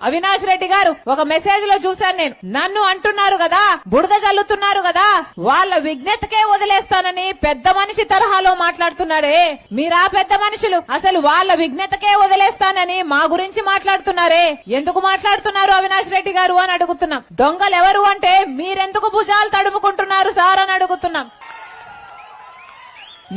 అవినాష్ రెడ్డి గారు ఒక మెసేజ్లో చూశాను నేను. నన్ను అంటున్నారు కదా బుడద చల్లుతున్నారు కదా వాళ్ళ విజ్ఞతకే వదిలేస్తానని పెద్ద మనిషి తరహాలో మాట్లాడుతున్నాడే. మీరా పెద్ద మనుషులు? అసలు వాళ్ళ విజ్ఞతకే వదిలేస్తానని మా గురించి మాట్లాడుతున్నారే. ఎందుకు మాట్లాడుతున్నారు అవినాష్ రెడ్డి గారు అని అడుగుతున్నాం. దొంగలు ఎవరు అంటే మీరెందుకు భుజాలు తడుపుకుంటున్నారు సార్ అని అడుగుతున్నాం.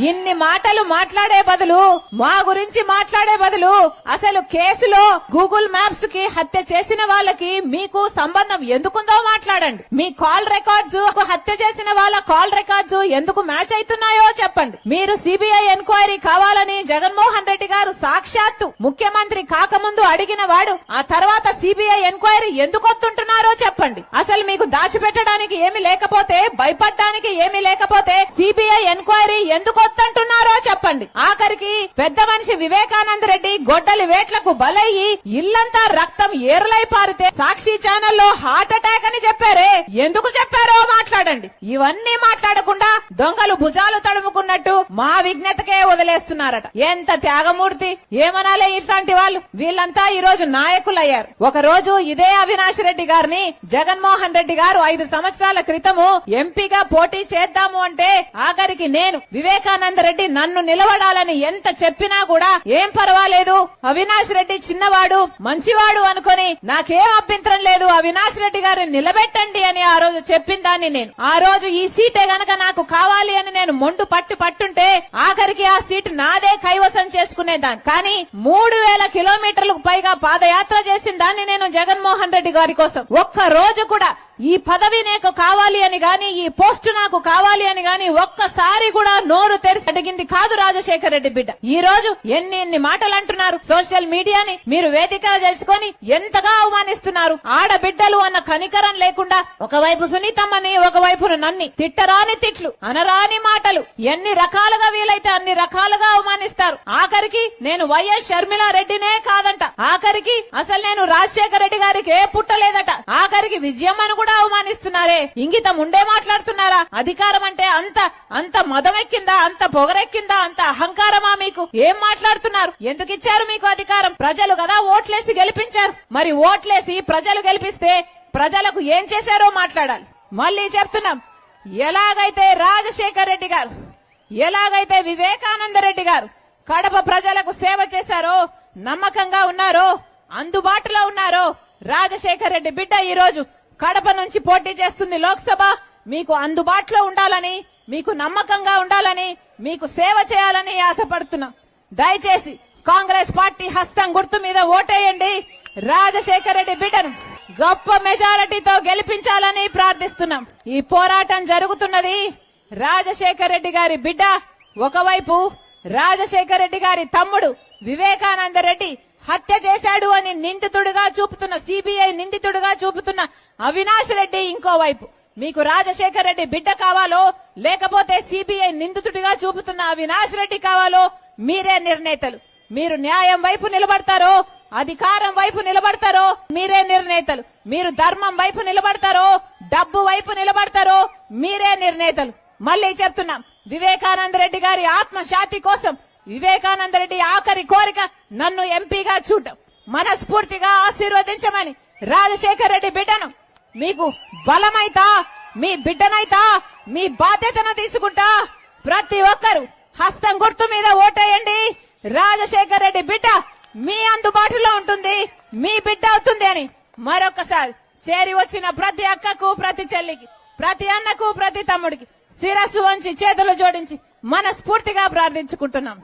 ఇన్ని మాటలు మాట్లాడే బదులు మా గురించి మాట్లాడే బదులు అసలు కేసులో గూగుల్ మ్యాప్స్కి హత్య చేసిన వాళ్ళకి మీకు సంబంధం ఎందుకుందో మాట్లాడండి. మీ కాల్ రికార్డ్స్ హత్య చేసిన వాళ్ళ కాల్ రికార్డ్స్ ఎందుకు మ్యాచ్ అవుతున్నాయో చెప్పండి. మీరు సిబిఐ ఎంక్వైరీ కావాలని జగన్మోహన్ రెడ్డి గారు సాక్షాత్తు ముఖ్యమంత్రి కాకముందు అడిగిన వాడు ఆ తర్వాత సిబిఐ ఎంక్వైరీ ఎందుకు వస్తుంటున్నారో చెప్పండి. అసలు మీకు దాచిపెట్టడానికి ఏమి లేకపోతే భయపడడానికి ఏమి లేకపోతే సిబిఐ ఎంక్వైరీ ఎందుకు కొత్తంటున్నారో చెప్పండి. ఆఖరికి పెద్ద మనిషి వివేకానంద రెడ్డి గొడ్డలి వేట్లకు బలయ్యి ఇల్లంతా రక్తం ఏరులై పారితే సాక్షి ఛానల్లో హార్ట్ అటాక్ అని చెప్పారే. ఎందుకు చెప్పారో మాట్లాడండి. ఇవన్నీ మాట్లాడకుండా దొంగలు భుజాలు తడుముకున్నట్టు మా విజ్ఞతకే వదిలేస్తున్నారట. ఎంత త్యాగమూర్తి. ఏమనాలే ఇట్లాంటి వాళ్ళు? వీళ్ళంతా ఈ రోజు నాయకులయ్యారు. ఒక రోజు ఇదే అవినాష్ రెడ్డి గారిని జగన్మోహన్ రెడ్డి గారు ఐదు సంవత్సరాల క్రితము ఎంపీగా పోటీ చేద్దాము అంటే ఆఖరికి నేను వివేకానంద రెడ్డి నన్ను నిలబడాలని ఎంత చెప్పినా కూడా ఏం పర్వాలేదు. అవినాష్ రెడ్డి చిన్నవాడు మంచివాడు అనుకొని నాకేం అభ్యంతరం లేదు. అవినాష్ రెడ్డి గారు నిలబెట్టండి అని ఆ రోజు చెప్పిన దాన్ని నేను. ఆ రోజు ఈ సీటే గనక నాకు కావాలి అని నేను మొండు పట్టు పట్టుంటే ఆఖరికి ఆ సీటు నాదే కైవసం చేసుకునేదాన్ని కానీ మూడు వేల కిలోమీటర్లకు పైగా పాదయాత్ర చేసిన దాన్ని నేను జగన్మోహన్ రెడ్డి గారి కోసం. ఒక్క రోజు కూడా ఈ పదవి నీకు కావాలి అని గాని ఈ పోస్ట్ నాకు కావాలి అని గాని ఒక్కసారి కూడా నోరు తెరిచి అడిగింది కాదు రాజశేఖర రెడ్డి బిడ్డ. ఈ రోజు ఎన్ని ఎన్ని మాటలు అంటున్నారు సోషల్ మీడియాని మీరు వేదిక చేసుకొని ఎంతగా అవమానిస్తున్నారు. ఆడబిడ్డలు అన్న కనికరం లేకుండా ఒకవైపు సునీతమ్మని ఒకవైపు నన్ని తిట్టరాని తిట్లు అనరాని మాటలు. ఎన్ని రకాలుగా వీలైతే అన్ని రకాలుగా అవమానిస్తారు. ఆఖరికి నేను వైఎస్ షర్మిలా రెడ్డినే కాదంట. ఆఖరికి అసలు నేను రాజశేఖర రెడ్డి గారికి ఏ పుట్టలేదట ఆఖరికి విజయమ్మను కూడా అవమానిస్తున్నారే? ఇంగితం ఉండే మాట్లాడుతున్నారా? అధికారం అంటే అంత అంత మదమెక్కిందా? అంత పొగరెక్కిందా? అంత అహంకారమా మీకు? ఏం మాట్లాడుతున్నారు? ఎందుకు ఇచ్చారు మీకు అధికారం? ప్రజలు కదా ఓట్లేసి గెలిపించారు. మరి ఓట్లేసి ప్రజలు గెలిపిస్తే ప్రజలకు ఏం చేశారో మాట్లాడాలి. మళ్ళీ చెప్తున్నాం. ఎలాగైతే రాజశేఖర్ రెడ్డి గారు ఎలాగైతే వివేకానంద రెడ్డి గారు కడప ప్రజలకు సేవ చేశారో నమ్మకంగా ఉన్నారో అందుబాటులో ఉన్నారో రాజశేఖర్ రెడ్డి బిడ్డ ఈ రోజు కడప నుంచి పోటీ చేస్తుంది లోక్సభ. మీకు అందుబాటులో ఉండాలని మీకు నమ్మకంగా ఉండాలని మీకు సేవ చేయాలని ఆశపడుతున్నాం. దయచేసి కాంగ్రెస్ పార్టీ హస్తం గుర్తు మీద ఓటేయండి. రాజశేఖర్ రెడ్డి బిడ్డను గొప్ప మెజారిటీతో గెలిపించాలని ప్రార్థిస్తున్నాం. ఈ పోరాటం జరుగుతున్నది. రాజశేఖర్ రెడ్డి గారి బిడ్డ ఒకవైపు రాజశేఖర్ రెడ్డి గారి తమ్ముడు వివేకానంద రెడ్డి హత్య చేశాడు అని నిందితుడుగా చూపుతున్న సిబిఐ నిందితుడుగా చూపుతున్న అవినాష్ రెడ్డి ఇంకోవైపు మీకు రాజశేఖర్ రెడ్డి బిడ్డ కావాలో లేకపోతే సిబిఐ నిందితుడిగా చూపుతున్న అవినాష్ రెడ్డి కావాలో మీరే నిర్ణేతలు. మీరు న్యాయం వైపు నిలబడతారో అధికారం వైపు నిలబడతారో మీరే నిర్ణేతలు. మీరు ధర్మం వైపు నిలబడతారో డబ్బు వైపు నిలబడతారో మీరే నిర్ణేతలు. మళ్ళీ చెప్తున్నాం. వివేకానంద రెడ్డి గారి ఆత్మశాంతి కోసం వివేకానంద రెడ్డి ఆఖరి కోరిక నన్ను ఎంపీగా చూడటం మనస్ఫూర్తిగా ఆశీర్వదించమని రాజశేఖర్ రెడ్డి బిడ్డను మీకు బలమైతా మీ బిడ్డనైతా మీ బాధ్యతను తీసుకుంటా ప్రతి ఒక్కరు హస్తం గుర్తు మీద ఓటేయండి. రాజశేఖర్ రెడ్డి బిడ్డ మీ అందుబాటులో ఉంటుంది మీ బిడ్డ అవుతుంది అని మరొకసారి చేరి వచ్చిన ప్రతి అక్కకు ప్రతి చెల్లికి ప్రతి అన్నకు ప్రతి తమ్ముడికి శిరస్సు వంచి చేతులు జోడించి మనస్ఫూర్తిగా ప్రార్థించుకుంటున్నాం.